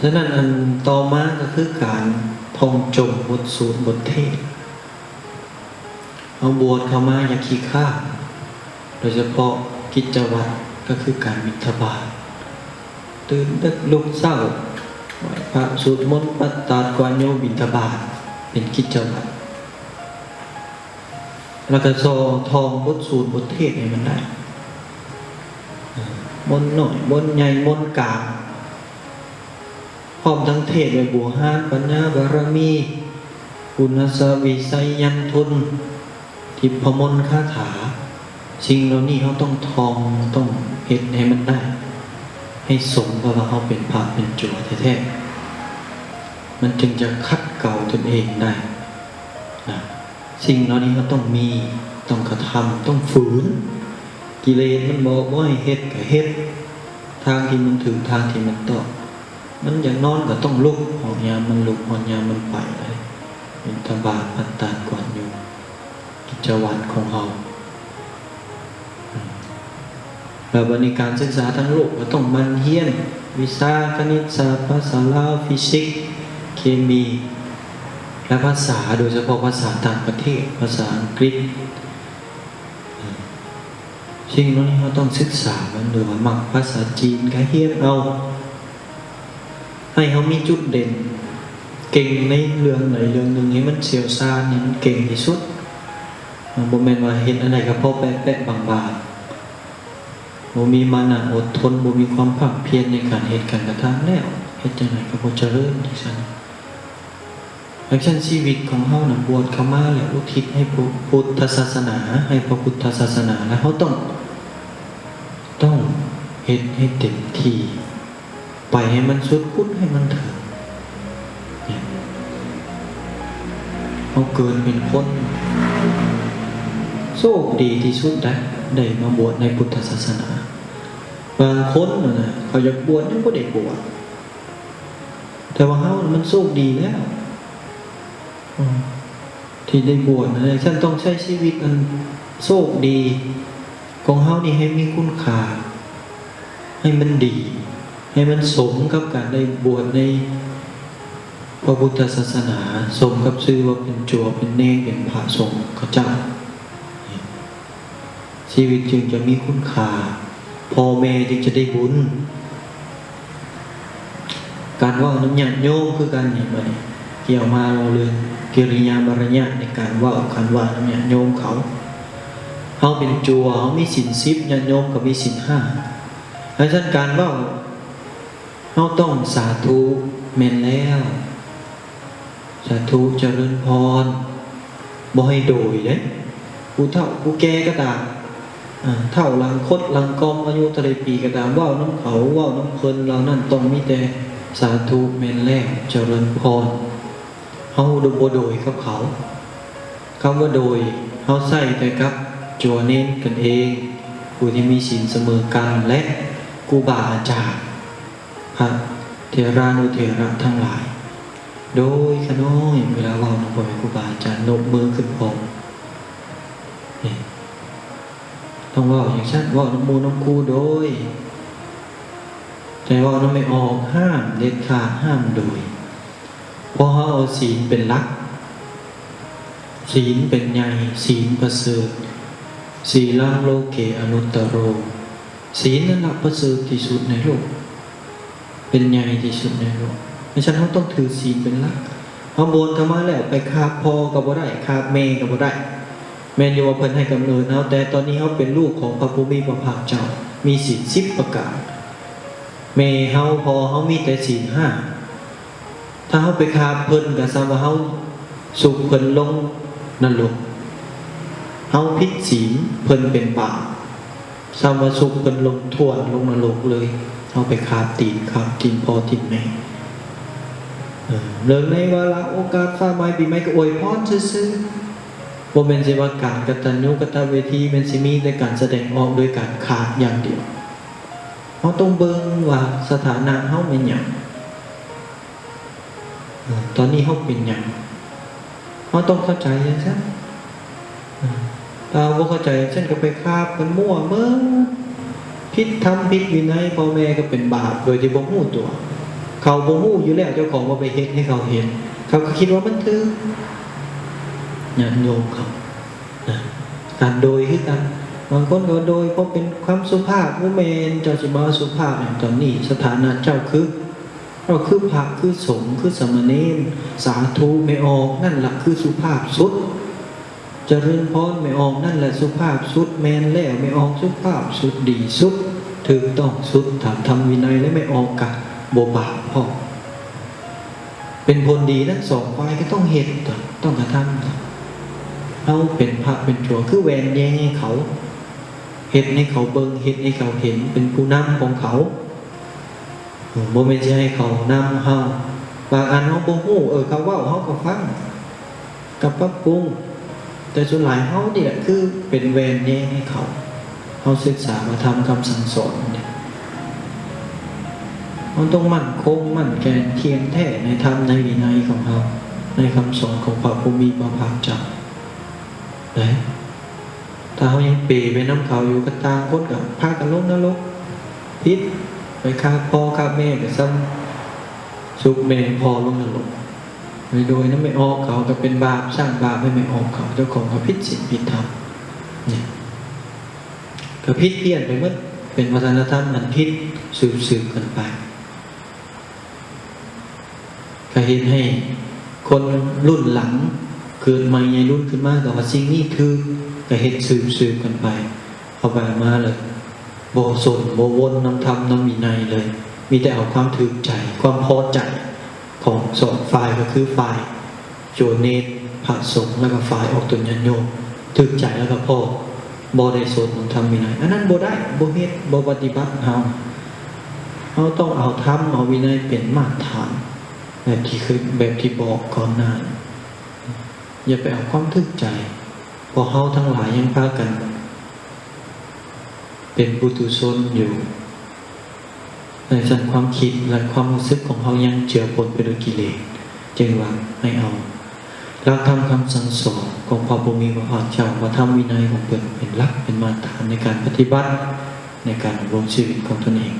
ฉะนั้นอันต่อมาก็คือการท่องจมบทสูตรบทเทศเอาบวชเข้ามาอย่าขี้ข้าโดยเฉพาะกิจวัตรก็คือการบิณฑบาตตื่นดึกลุกเศร้าไหวพระสวดมนต์ปัตตาดกวาโยบิณฑบาตเป็นกิจวัตรแล้วก็โซทองบทสูตรบทเทศให้มันได้ มนหน่อยมนใหญ่มนกลาง พร้อมทั้งเทศไว้บัวหานปัญญาบารมีคุณสวิสัยยันทุน ทิพมนคาถา สิ่งเหล่านี้เขาต้องทองต้องเห็นให้มันได้ ให้สมกับว่าเขาเป็นพระเป็นจัวแท้ๆมันจึงจะคัดเก่าตนเองได้นะสิ่งเหล่านี้เขาต้องมีต้องกระทำต้องฝืน กิเลสมันบอกว่าให้เฮ็ดก็เฮ็ดทางที่มันถึงทางที่มันต่อมั นอย่างนอนก็ต้องลุกหอนยามันลุกหอนยามันไปเลยเป็นตบาตอัตตานก่อนอยู่กิจวัตรของเราแล้ววันนี้การศึกษาทั้งโลกก็ต้องมันเฮียน วิชาคณิตศาสตร์ภาษาลาวฟิสิกส์เคมี และภาษาโดยเฉพาะภาษาต่างประเทศ ภาษาอังกฤษสิ่งนี้เราต้องศึกษามันหรือว่ามักภาษาจีนก็เฮียนเอา ให้เขามีจุดเด่น เก่งในเรื่องไหนเรื่องหนึ่งให้มันเชี่ยวชาญให้มันเก่งที่สุดบ่แม่นว่าเห็นอะไรก็พอแปะแปะบางๆบ่มีมานะอดทนบ่มีความภาคเพียรในการเหตุการกระทำแล้วเฮ็ดจังไดก็บ่เจริญที่ซั่นดังนั้นชีวิตของเฮาน่ะบวชเข้ามาแล้วอุทิศให้พ,พุทธศาสนา ให้พระพุทธศาสนาแล้วเขาต้อง ต้องเฮ็ดให้เต็มที่ ไปให้มันสุดพุดให้มันถึงเนี่ยเขาเกิดเป็นคนโชคดีที่สุดได้ได้มาบวชในพุทธศาสนา บางคนนะเขาอยากบวชยังก็ได้บวชแต่ว่าเขาน่ะมันโชคดีแล้วที่ได้บวชนะฉันต้องใช้ชีวิตมันโชคดี ของเฮานี่ให้มีคุณค่าให้มันดี ให้มันสมกับการได้บวชในพระพุทธศาสนา สมกับชื่อว่าเป็นจัวเป็นเนรเป็นพระสงฆ์ขเจ้า ชีวิตจึงจะมีคุณค่าพ่อแม่จึงจะได้บุญ การว่าน้ำหยักโยมคือการนี่มันเกี่ยวมาเราเรื่องกิริยามารยาทในการว่าการว่าน้ำหยักโยมเขาเขาเป็นจัวเขามีสินสิบญาติโยมก็มีสินห้าเพราะฉะนั้นการว่า เราต้องสาธุเมนแล้ว สาธุเจริญพรบ่ให้โดยเด้ผู้เฒ่าผู้แก่ก็ตามเท่าลังคดลังกอมอายุทะเลปีก็ตามว่าน้ำเขาว่าน้ำเพลินเรานั่นต้องมีแต่สาธุเมนแล้วเจริญพรเฮาดูบ่โดยกับเขาคำว่าโดยเฮาใส่แต่กับจัวเน้นกันเองผู้ที่มีศีลเสมอกันและครูบาอาจารย์ พระเทรานุเทระทั้งหลาย โดยขน้อยเวลาเว่าน้องพ่อครูบาอาจารย์นกมือขึ้นพร้อมนี่ต้องว่าอย่างเช่นว่าน้ำมูน้ำคูโดย แต่ว่าน้ำไม่ออกห้ามเด็ดขาดห้ามโดยเพราะเขาเอาศีลเป็นหลัก ศีลเป็นใหญ่ศีลประเสริฐศีลังโลเกอนุตตโร ศีลนั้นหลักประเสริฐที่สุดในโลก เป็นใหญ่ที่สุดในโลกเพราะฉะนั้นเขาต้องถือศีลเป็นหลักเขาบนธรรมะแล้วไปคาบพอกับบ่ได้คาบเมกับบ่ได้ แมนอยู่ว่าเพิ่นให้กำเนิดเขาแต่ตอนนี้เขาเป็นลูกของพระภูมิพระภาคเจ้า มีศีลสิบประการเมเฮาพอเขามีแต่ศีลห้าถ้าเขาไปคาบเพิ่นกับซาว่าเขาสุขเพิ่นลงนรกเฮาพิษศีลเพิ่นเป็นบาปสามวสุขเพิ่นลงทวนลงนรกเลย เอาไปคาบตีนคาบตีนพอตีนแม่เรื่องในวาระโอกาสฟ้าไม้ปีใหม่ก็อวยพรซื่อๆบ่แม่นสิว่าการกตัญญูกตเวทีแม่นสิมีแต่การแสดงออกโดยการขาดอย่างเดียวเฮาต้องเบิ่งว่าสถานะเฮาเป็นหยังเออตอนนี้เฮาเป็นหยังเฮาต้องเข้าใจจังซั่นเราบ่าเข้าใจเช่นก็ไปคาบมันมั่วเมื่อ พิษทำพิษวินัยพ่อแม่ก็เป็นบาปโดยที่บ่ฮู้ตัว เขาบ่ฮู้อยู่แล้วเจ้าของว่าไปเฮ็ดให้เขาเห็น เขาก็คิดว่ามันถือญาติโยมเขาการโดยคือกันบางคนก็โดยเพราะเป็นความสุภาพว่าแมนเจ้าสิบาสุภาพอย่างตอนนี้สถานะเจ้าคือเราคือพระคือสงฆ์คือสมณเณรสาธุไม่ออกนั่นหละคือสุภาพสุด จริญพรไม่ออกนั่นแหละสุภาพสุดแมนแล้วไม่ออกสุภาพสุดดีสุดถึงต้องสุดถามทำวินัยและไม่ออกกะโบบาปพ่อเป็นผลดีทั้งสองฝ่ายก็ต้องเห็นต่อต้องกระทำเขาเป็นพระเป็นจัวคือแหวนแย่งให้เขา เห็ดให้เขาเบิงเห็ดให้เขาเห็นเป็นผู้นำของเขาโมเมนจะให้เขานำเฮาบางอันเขาโมโหเออเขาว่าเขาก็ฟังกับปรับปรุง แต่ส่วนหลายเขาเนี่ยคือเป็นแวรนแย่ให้เขาเขาศึกษามาทำคำสั่งสอนเนี่ยมันต้องมั่นคงมั่นแกนเทียมแท้ในธรรมในวินัยของเขาในคำสอนของพระภูมิพระภาคเจ้าไหนถ้าเขายังเปรไปน้ำเขาอยู่ก็ตางคนกับพากันลงนรกพิษไปฆ่าพ่อฆ่าแม่กับซ้ำสุกเมนพอลงนรก โดยโดยนั้นไม่ออกเขาก็เป็นบาปสร้างบาปให้ไม่ออกเขาเจ้าของก็พิษสิทธิพิธรรมเนี่ยก็พิษเพี้ยนไปหมดเป็นวัฒนธรรมอันพิษสืบสืบกันไปก็เห็นให้คนรุ่นหลังเกิดใหม่ในรุ่นขึ้นมาแต่ว่าสิ่งนี้คือก็เห็นสืบสืบกันไป เอาไปมาเลยโบสนโบวนน้ำธรรมน้ำมีในเลย มีแต่เอาความถือใจความพอใจ ของสองฝ่ายก็คือฝ่ายโจเนตพระสงฆ์แล้วก็ฝ่ายออกตุนยันโยมถึกใจแล้วก็พ่อบอได้สนของทำวินัยอันนั้นบได้บเฮ็ดบปฏิบัติเฮาเฮาต้องเอาธรรมเอาวินัยเป็นมาตรฐานแบบที่คือแบบที่บอกก่อนหน้าอย่าไปเอาความทึกใจเพอเฮาทั้งหลายยังพากัน เป็นบุตุชนอยู่ ในสันความคิดและความรู้สึกของเขายังเจือปนไปด้วยกิเลสจึงว่าให้เอาหลักธรรมคำสั่งสอนของพระบุมีพระพาเจ้าว่าธรรมวินัยของเป็นเป็นหลักเป็นมาตรฐานในการปฏิบัติในการดำรงชีวิตของตนเอง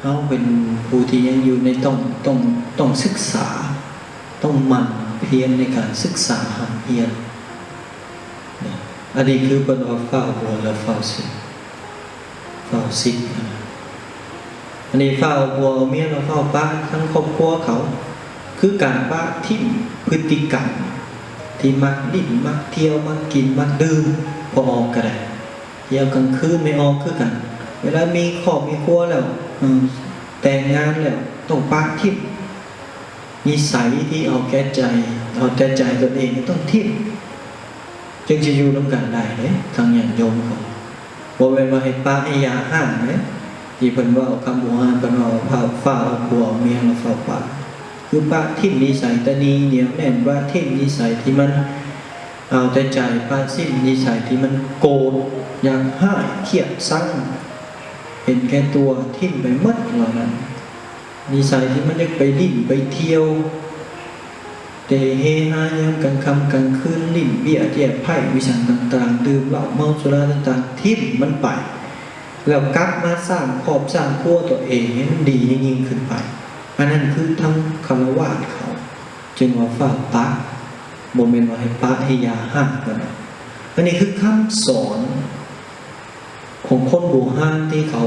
เขาเป็นผู้ที่ยังอยู่ในต้องต้องต้องศึกษา ต้องหมันเพียรในการศึกษาหันเพียรนะอันนี้คือเป็นว่าเฝ้าหัวและเฝ้าสิเฝ้าสินะ อันนี้เฝ้าบัวเมียเราเฝ้าป้าทั้งครอบครัวเขา คือการป้าที่พฤติกรรม ที่มักดิ้นมักเที่ยวมักกินมักดื่มพอออกก็ได้เที่ยวกลางคืนไม่ออกคือกัน เวลามีครอบมีครัวแล้วแต่งงานแล้วต้องป้าทิพนิสัยที่เอาแก่ใจเอาแต่ใจตนเองต้องทิพจึงจะอยู่ร่วมกันได้เลยทางอย่างโยมเขาบอกเป็นว่าให้ป้าให้ยาห้ามเลย ที่เพิ่นว่าคำโบราณเพิ่นเว่าเฝ้าเฝ้าผัวเมียเราฝ้าป่าคือป้าทิ่มนิสัยตะนีเหนียวแน่นว่าทิ่มนิสัยที่มันเอาแต่ใจป้าสิ้นนิสัยที่มันโกรธอย่างห้ายเครียดสั่งเห็นแก่ตัวทิ่มไปหมดเหล่านั้นนิสัยที่มันเล็กไปดิ้นไปเที่ยวเตะเฮฮายามกลางคำกลางคืนลิ้นเบี้ยเจียไพ่วิสังต่างๆ ดื่มเหล้าเมาสุราต่างๆ ทิ่มมันไป แล้วกลับมาสร้างครอบสร้างครัวตัวเองให้มันดียิ่งขึ้นไปอันนั้นคือทั้งคารวะเขา จึงว่าฝากปะโมเมนต์ว่าให้ปะให้ยาห้ามกันอันนี้คือคำสอนของคนบูฮานที่เขา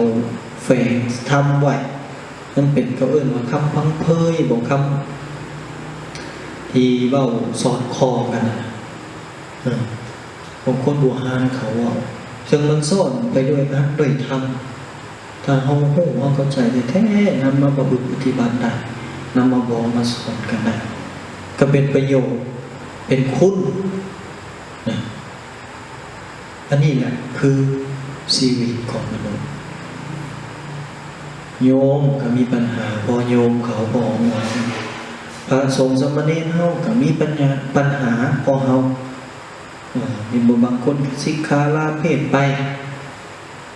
แฝงทำไว้นั่นเป็นเขาเอื้นว่าคำพังเพยบอกคำที่เบ้าสอนคอกันนะเออของคนบูฮานเขาว่า ซึ่งมันซ่อนไปด้วยนะด้วยธรรมถ้าเฮาหูเฮาเข้าใจได้แท้นำมาประพฤติปฏิบัติได้นำมาบอกมาสอนกันได้ก็เป็นประโยชน์เป็นคุณนะอันนี้แหละคือชีวิตของมนุษย์ โยมก็มีปัญหาพอโยมเขาบอกว่าพระสงฆ์สมณีเฮาก็มีปัญญาปัญหาพอเฮา มีบางคนสิกขาลาเพศไป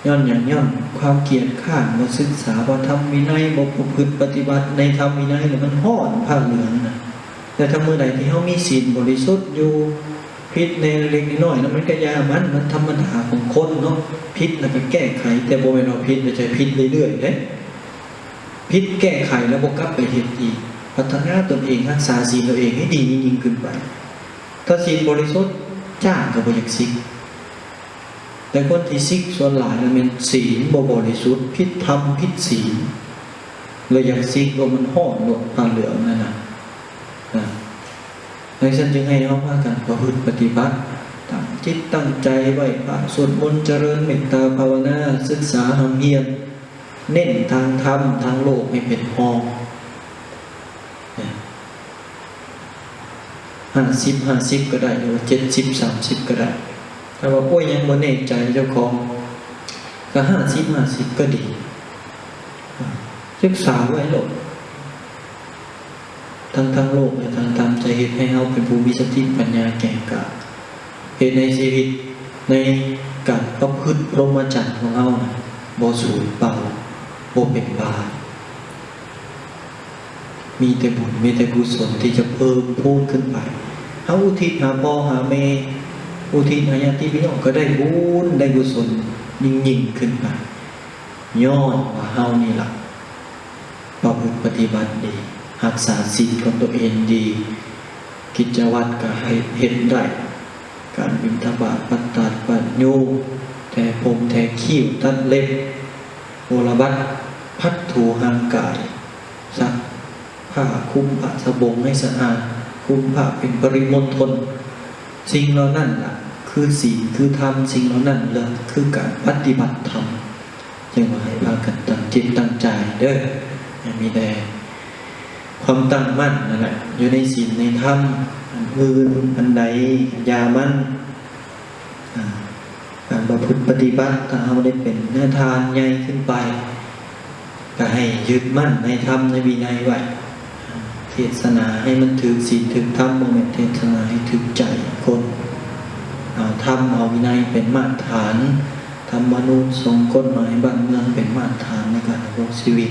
ย้อนอย่างย้อนความเกียดข้านมาศึกษาว่าทำวินัยบกพฤติปฏิบัติในธรรมวินัยเนี่ยมันห่อนผ้าเหลืองนะแต่ถ้าเมื่อใดที่เขามีศีลบริสุทธิ์อยู่พิษในเล็กน้อยแล้วมันก็ยามันมันธรรมดาของคนเนาะพิษแล้วก็แก้ไข แต่โบเวนเอาพิษไม่ใช่พิษเรื่อยๆเด้พิษพิษแก้ไขแล้วบกลับไปเห็นอีกพัฒนาตนเองรักษาศีลตัวเองให้ดียิ่งขึ้นไป ถ้าศีลบริสุทธิ์ จ้างก็บ่อยากซิก แต่คนที่ซิกส่วนหลายมันเป็นศีลบ่บริสุทธิ์พิษธรรมพิษศีลเลยอยากซิกว่ามันห่อหนวดผ้าเหลืองนั่นนะนะดังนั้นจึงให้เราพากันประพฤติปฏิบัติตั้งจิตตั้งใจไว้พระสวดมนต์เจริญเมตตาภาวนาศึกษาหำเฮียน เน้นทางธรรมทางโลกให้เป็นพอง ห้าสิบห้าสิบก็ได้หรือว่าเจ็ดสิบสามสิบก็ได้ แต่ว่าโอ้ยยังบ่แน่ใจเจ้าของก็ห้าสิบห้าสิบก็ดีศึกษาไว้โลกทั้งทั้งโลกและทางธรรมจะเห็นให้เราเป็นผู้มีสติปัญญาแก่กล้าเห็นในชีวิตในการประพฤติรมจักรของเรานะบ่สูญเปล่าบ่เป็นบาปมีแต่บุญมีแต่กุศลที่จะเพิ่มพูนขึ้นไป เฮาอุทิศหาพ่อหาแม่อุทิศหาญาติพี่น้องก็ได้บุญได้กุศลยิ่งยิ่งขึ้นไปย้อนว่าเฮานี่ละประพฤติปฏิบัติดีรักษาศีลของตัวเองดี กิจวัตรก็ให้เห็นได้ การบิณฑบาตปัตตาปัญโยแต่ผมแต่คิ้วตัดเล็บโอรบัตพัดถูหางกายซักผ้าคลุมผ้าสบงให้สะอาด คลุมผ้าเป็นปริมณฑลสิ่งเหล่านั้นล่ะคือศีลคือธรรมสิ่งเหล่านั้นเลยคือการปฏิบัติธรรมจึงว่าให้พากันตั้งจิตตั้งใจเด้ออย่ามีแต่ความตั้งมั่นนั่นแหละอยู่ในศีลในธรรมอันอื่นอันใดยามันอ่าการประพฤติปฏิบัติถ้าเราได้เป็นหน้าทานใหญ่ขึ้นไป ก็ให้ยึดมั่นในธรรมในวินัยไว้ เทศนาให้มันถึงศีลถึงธรรมโมเมนเทศนาให้ถึงใจคนเอาธรรมเอาวินัยเป็นมาตรฐานธรรมนูญทรงกฎหมายบ้านเมืองเป็นมาตรฐานในการดำรงชีวิต